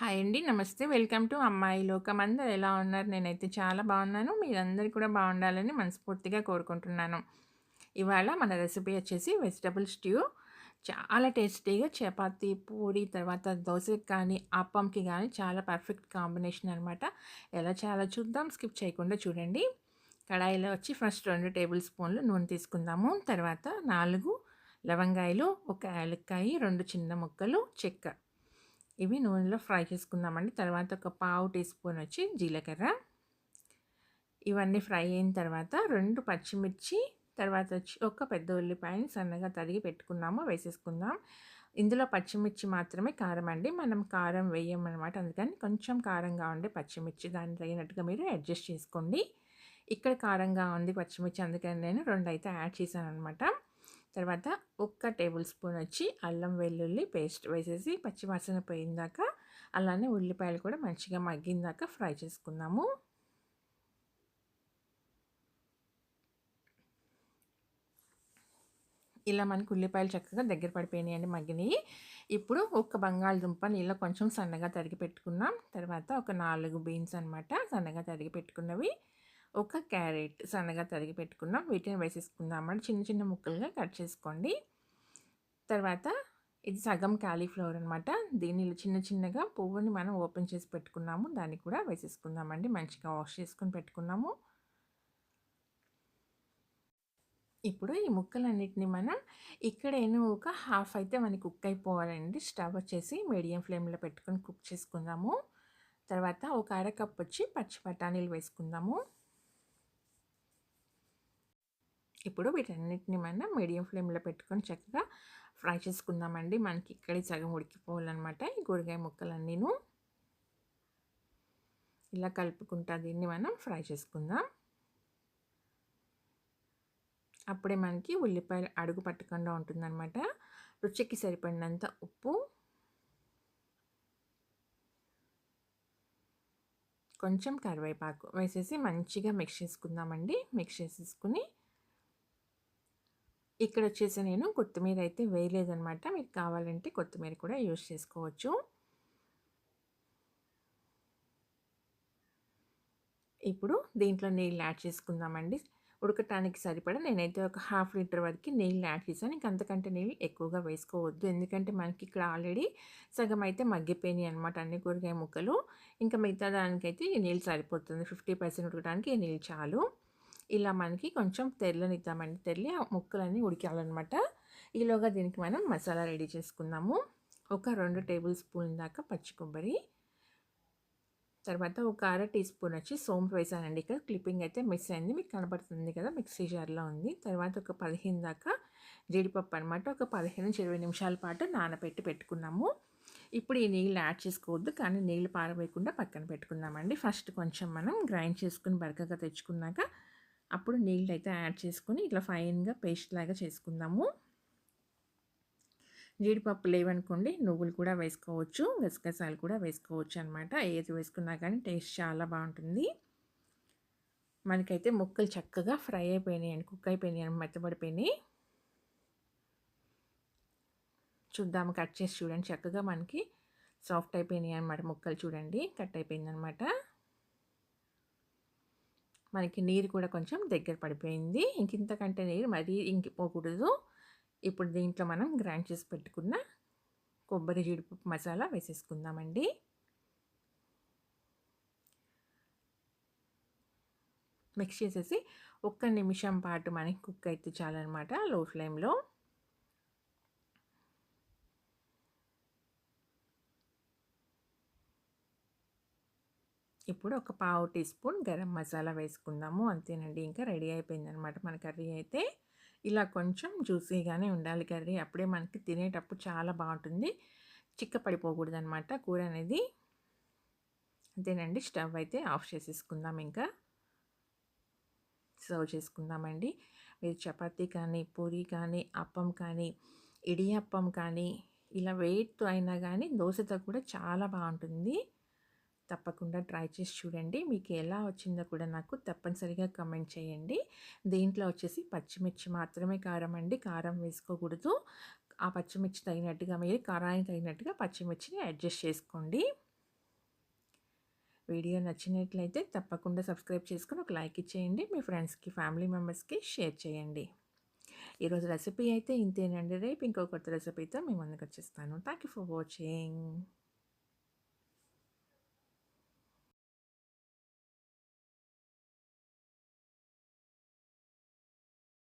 Hi అండి. నమస్తే. Welcome to అమ్మాయి లోకం. అందరు ఎలా ఉన్నారు? నేనైతే చాలా బాగున్నాను. మీరందరూ కూడా బాగుండాలని మనస్ఫూర్తిగా కోరుకుంటున్నాను. ఇవాళ మన రెసిపీ వచ్చేసి వెజిటబుల్ స్ట్యూ. చాలా టేస్టీగా చపాతి పూరి తర్వాత దోశకి కానీ, అప్పంకి కానీ చాలా పర్ఫెక్ట్ కాంబినేషన్ అనమాట. ఎలా చాలా చూద్దాం. స్కిప్ చేయకుండా చూడండి. కడాయిలో వచ్చి ఫస్ట్ రెండు టేబుల్ స్పూన్లు నూనె తీసుకుందాము. తర్వాత నాలుగు లవంగాయలు, ఒక యాలక్కాయి, రెండు చిన్న ముక్కలు చెక్క. ఇవి నూనెలో ఫ్రై చేసుకుందామండి. తర్వాత ఒక పావు టీ స్పూన్ వచ్చి జీలకర్ర. ఇవన్నీ ఫ్రై అయిన తర్వాత రెండు పచ్చిమిర్చి, తర్వాత వచ్చి ఒక పెద్ద ఉల్లిపాయని సన్నగా తరిగి పెట్టుకున్నాము వేసేసుకుందాం. ఇందులో పచ్చిమిర్చి మాత్రమే కారం అండి. మనం కారం వేయమనమాట. అందుకని కొంచెం కారంగా ఉండే పచ్చిమిర్చి దాన్ని తగినట్టుగా మీరు అడ్జస్ట్ చేసుకోండి. ఇక్కడ కారంగా ఉంది పచ్చిమిర్చి అందుకని నేను రెండు అయితే యాడ్ చేశాననమాట. తర్వాత ఒక్క టేబుల్ స్పూన్ వచ్చి అల్లం వెల్లుల్లి పేస్ట్ వేసేసి పచ్చివాసన పోయిందాక అలానే ఉల్లిపాయలు కూడా మంచిగా మగ్గిందాక ఫ్రై చేసుకుందాము. ఇలా మనకు ఉల్లిపాయలు చక్కగా దగ్గర పడిపోయినాయి అండి మగ్గినాయి ఇప్పుడు ఒక బంగాళదుంపని ఇలా కొంచెం సన్నగా తరిగి పెట్టుకున్నాం. తర్వాత ఒక నాలుగు బీన్స్ అనమాట సన్నగా తరిగి పెట్టుకున్నవి. ఒక క్యారెట్ సన్నగా తరిగి పెట్టుకున్నాం. వీటిని వేసేసుకుందామండి. చిన్న చిన్న ముక్కలుగా కట్ చేసుకోండి. తర్వాత ఇది సగం కాలీఫ్లవర్ అనమాట. దీన్ని చిన్న చిన్నగా పువ్వుని మనం ఓపెన్ చేసి పెట్టుకున్నాము. దాన్ని కూడా వేసేసుకుందామండి. మంచిగా వాష్ చేసుకొని పెట్టుకున్నాము. ఇప్పుడు ఈ ముక్కలన్నిటిని మనం ఇక్కడేనో ఒక హాఫ్ అయితే మనకి కుక్ అయిపోవాలండి. స్టవ్ వచ్చేసి మీడియం ఫ్లేమ్‌లో పెట్టుకొని కుక్ చేసుకుందాము. తర్వాత ఒక అర కప్ వచ్చి పచ్చి బఠానీలు వేసుకుందాము. ఇప్పుడు వీటన్నిటిని మనం మీడియం ఫ్లేమ్‌లో పెట్టుకొని చక్కగా ఫ్రై చేసుకుందామండి. మనకి ఇక్కడే సగం ఉడికిపోవాలనమాట ఈ కూరగాయ ముక్కలన్నీను. ఇలా కలుపుకుంటా దీన్ని మనం ఫ్రై చేసుకుందాం. అప్పుడే మనకి ఉల్లిపాయలు అడుగు పట్టకుండా ఉంటుందన్నమాట రుచికి సరిపడినంత ఉప్పు కొంచెం కరివేపాకు వేసేసి మంచిగా మిక్స్ చేసుకుందామండి. మిక్స్ చేసేసుకుని ఇక్కడ వచ్చేసి నేను కొత్తిమీర అయితే వేయలేదనమాట. మీకు కావాలంటే కొత్తిమీర కూడా యూజ్ చేసుకోవచ్చు. ఇప్పుడు దీంట్లో నీళ్ళు యాడ్ చేసుకుందామండి. ఉడకటానికి సరిపడా నేనైతే ఒక హాఫ్ లీటర్ వరకు నీళ్ళు యాడ్ చేశాను. ఇంక అంతకంటే నీళ్ళు ఎక్కువగా వేసుకోవద్దు. ఎందుకంటే మనకి ఇక్కడ ఆల్రెడీ సగం అయితే మగ్గిపోయినాయి అనమాట అన్ని కూరగాయ ముక్కలు. ఇంకా మిగతా దానికైతే ఈ నీళ్ళు సరిపోతుంది. 50% ఉడకడానికి ఈ నీళ్ళు చాలు. ఇలా మనకి కొంచెం తెల్లనిద్దామండి తెల్లి ఆ ముక్కలన్నీ ఉడికాలన్నమాట ఈలోగా దీనికి మనం మసాలా రెడీ చేసుకుందాము. ఒక రెండు టేబుల్ స్పూన్ దాకా పచ్చి కొబ్బరి. తర్వాత ఒక అర టీ స్పూన్ వచ్చి సోంపు వేసానండి. ఇక్కడ క్లిప్పింగ్ అయితే మిస్ అయింది. మీకు కనబడుతుంది కదా! మిక్సీ జార్‌లో ఉంది. తర్వాత ఒక 15 దాకా జీడిపప్పు అనమాట. ఒక 15-20 నిమిషాల పాటు నానబెట్టి పెట్టుకున్నాము. ఇప్పుడు ఈ నీళ్ళు యాడ్ చేసుకోవద్దు. కానీ నీళ్ళు పారవేయకుండా పక్కన పెట్టుకుందామండి. ఫస్ట్ కొంచెం మనం గ్రైండ్ చేసుకుని బరకగా తెచ్చుకున్నాక అప్పుడు నీళ్ళు అయితే యాడ్ చేసుకొని ఇట్లా ఫైన్‌గా పేస్ట్ లాగా చేసుకుందాము. జీడిపప్పు లేవనుకోండి నువ్వులు కూడా వేసుకోవచ్చు. గసగసాలు కూడా వేసుకోవచ్చు అనమాట. ఏది వేసుకున్నా కానీ టేస్ట్ చాలా బాగుంటుంది. మనకైతే ముక్కలు చక్కగా ఫ్రై అయిపోయినాయి అండి కుక్ అయిపోయినాయి మెత్తబడిపోయినాయి. చూద్దాము కట్ చేసి చూడండి. చక్కగా మనకి సాఫ్ట్ అయిపోయినాయి అనమాట ముక్కలు చూడండి. కట్ అయిపోయింది అనమాట మనకి నీరు కూడా కొంచెం దగ్గర పడిపోయింది. ఇంక ఇంతకంటే నీరు మరీ ఇంకిపోకూడదు. ఇప్పుడు దీంట్లో మనం గ్రైండ్ చేసి పెట్టుకున్న కొబ్బరి, జీడిపప్పు మసాలా వేసేసుకుందామండి. మిక్స్ చేసేసి ఒక్క నిమిషం పాటు మనకి కుక్ అయితే చాలన్నమాట లో ఫ్లేమ్‌లో. ఇప్పుడు ఒక పావు టీ స్పూన్ గరం మసాలా వేసుకుందాము. అంతేనండి ఇంకా రెడీ అయిపోయిందనమాట మన కర్రీ అయితే. ఇలా కొంచెం జ్యూసీగానే ఉండాలి కర్రీ. అప్పుడే మనకి తినేటప్పుడు చాలా బాగుంటుంది. చిక్క పడిపోకూడదనమాట కూర అనేది. అంతేనండి స్టవ్ అయితే ఆఫ్ చేసేసుకుందాం ఇంకా. సర్వ్ చేసుకుందామండి. మీరు చపాతీ కానీ, పూరి కానీ, అప్పం కానీ, ఇడియప్పం కానీ ఇలా వెయిట్తో అయినా కానీ దోశతో కూడా చాలా బాగుంటుంది. తప్పకుండా ట్రై చేసి చూడండి. మీకు ఎలా వచ్చిందో కూడా నాకు తప్పనిసరిగా కమెంట్ చేయండి. దీంట్లో వచ్చేసి పచ్చిమిర్చి మాత్రమే కారం అండి. కారం వేసుకోకూడదు. ఆ పచ్చిమిర్చి తగినట్టుగా మీరు కారానికి తగినట్టుగా పచ్చిమిర్చిని అడ్జస్ట్ చేసుకోండి. వీడియో నచ్చినట్లయితే తప్పకుండా సబ్స్క్రైబ్ చేసుకొని ఒక లైక్ ఇచ్చేయండి మీ ఫ్రెండ్స్కి ఫ్యామిలీ మెంబర్స్కి షేర్ చేయండి ఈరోజు రెసిపీ అయితే ఇంతేనండి రేపు ఇంకో కొత్త రెసిపీతో మీ ముందుకు వచ్చేస్తాను థ్యాంక్ యూ ఫర్ వాచింగ్